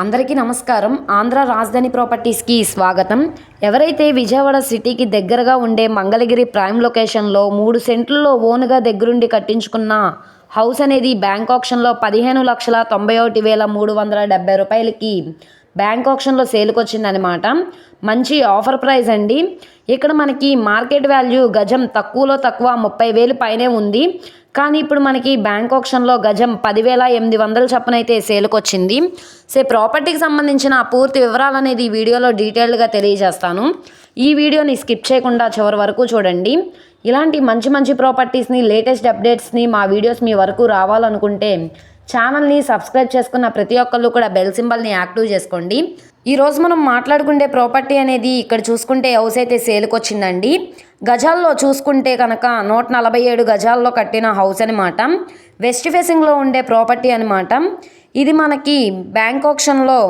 అందరికీ నమస్కారం. ఆంధ్ర రాజధాని ప్రాపర్టీస్కి స్వాగతం. ఎవరైతే విజయవాడ సిటీకి దగ్గరగా ఉండే మంగళగిరి ప్రైమ్ లొకేషన్లో మూడు సెంట్లలో ఓనుగా దగ్గరుండి కట్టించుకున్న హౌస్ అనేది బ్యాంక్ ఆప్షన్లో పదిహేను లక్షల తొంభై ఒకటి వేల మూడు వందల డెబ్బై రూపాయలకి బ్యాంక్ ఆప్షన్లో సేల్కి వచ్చిందనమాట మంచి ఆఫర్ ప్రైస్ అండి. ఇక్కడ మనకి మార్కెట్ వాల్యూ గజం తక్కువలో తక్కువ ముప్పై వేలు పైనే ఉంది. కానీ ఇప్పుడు మనకి బ్యాంక్ ఆప్షన్లో గజం పదివేల ఎనిమిది వందల చొప్పున అయితే సేల్కి వచ్చింది సే ప్రాపర్టీకి సంబంధించిన పూర్తి వివరాలు అనేది ఈ వీడియోలో డీటెయిల్డ్గా తెలియజేస్తాను. ఈ వీడియోని స్కిప్ చేయకుండా చివరి వరకు చూడండి. ఇలాంటి మంచి మంచి ప్రాపర్టీస్ని లేటెస్ట్ అప్డేట్స్ని మా వీడియోస్ మీ వరకు రావాలనుకుంటే ఛానల్ని సబ్స్క్రైబ్ చేసుకున్న ప్రతి ఒక్కళ్ళు కూడా బెల్ సింబల్ని యాక్టివ్ చేసుకోండి. ఈరోజు మనం మాట్లాడుకుంటే ప్రాపర్టీ అనేది ఇక్కడ చూసుకుంటే హౌస్ అయితే సేల్కి వచ్చిందండి. గజాల్లో చూసుకుంటే కనుక నూట నలభై ఏడు గజాల్లో కట్టిన హౌస్ అనమాట వెస్ట్ ఫేసింగ్లో ఉండే ప్రాపర్టీ అనమాట ఇది మనకి బ్యాంక్ ఆప్షన్లో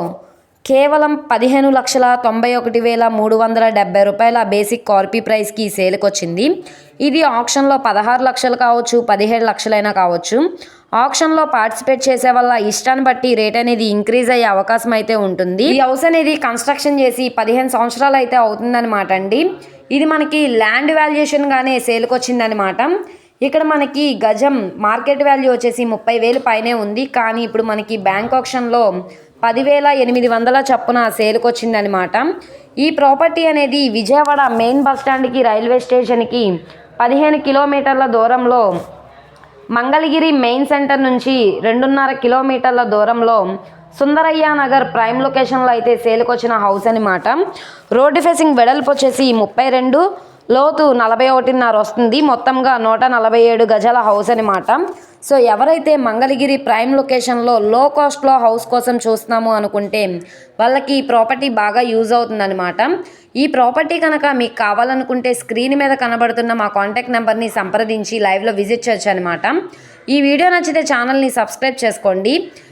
కేవలం పదిహేను లక్షల తొంభై ఒకటి వేల మూడు వందల డెబ్బై రూపాయల బేసిక్ కార్పీ ప్రైస్కి సేల్కి వచ్చింది. ఇది ఆప్షన్లో పదహారు లక్షలు కావచ్చు పదిహేడు లక్షలైనా కావచ్చు. ఆప్షన్లో పార్టిసిపేట్ చేసే వల్ల ఇష్టాన్ని బట్టి రేట్ అనేది ఇంక్రీజ్ అయ్యే అవకాశం అయితే ఉంటుంది. ఈ హౌస్ అనేది కన్స్ట్రక్షన్ చేసి పదిహేను సంవత్సరాలు అయితే అవుతుందన్నమాట అండి. ఇది మనకి ల్యాండ్ వాల్యుయేషన్గానే సేల్కి వచ్చిందనమాట ఇక్కడ మనకి గజం మార్కెట్ వాల్యూ వచ్చేసి ముప్పై వేలు పైనే ఉంది. కానీ ఇప్పుడు మనకి బ్యాంక్ ఆప్షన్లో పదివేల ఎనిమిది వందల చప్పున సేల్కి వచ్చిందనమాట ఈ ప్రాపర్టీ అనేది విజయవాడ మెయిన్ బస్ స్టాండ్కి రైల్వే స్టేషన్కి పదిహేను కిలోమీటర్ల దూరంలో మంగళగిరి మెయిన్ సెంటర్ నుంచి రెండున్నర కిలోమీటర్ల దూరంలో సుందరయ్య నగర్ ప్రైమ్ లొకేషన్లో అయితే సేలుకొచ్చిన హౌస్ అనమాట రోడ్డు ఫేసింగ్ వెడల్పు వచ్చేసి ముప్పై రెండు లోతు నలభై ఒకటిన్నర వస్తుంది. మొత్తంగా నూట నలభై ఏడు గజాల హౌస్ అనమాట సో ఎవరైతే మంగళగిరి ప్రైమ్ లొకేషన్లో లో కాస్ట్లో హౌస్ కోసం చూస్తున్నాము అనుకుంటే వాళ్ళకి ఈ ప్రాపర్టీ బాగా యూజ్ అవుతుందన్నమాట. ఈ ప్రాపర్టీ కనుక మీకు కావాలనుకుంటే స్క్రీన్ మీద కనబడుతున్న మా కాంటాక్ట్ నెంబర్ని సంప్రదించి లైవ్లో విజిట్ చేయొచ్చు అనమాట ఈ వీడియో నచ్చితే ఛానల్ని సబ్స్క్రైబ్ చేసుకోండి.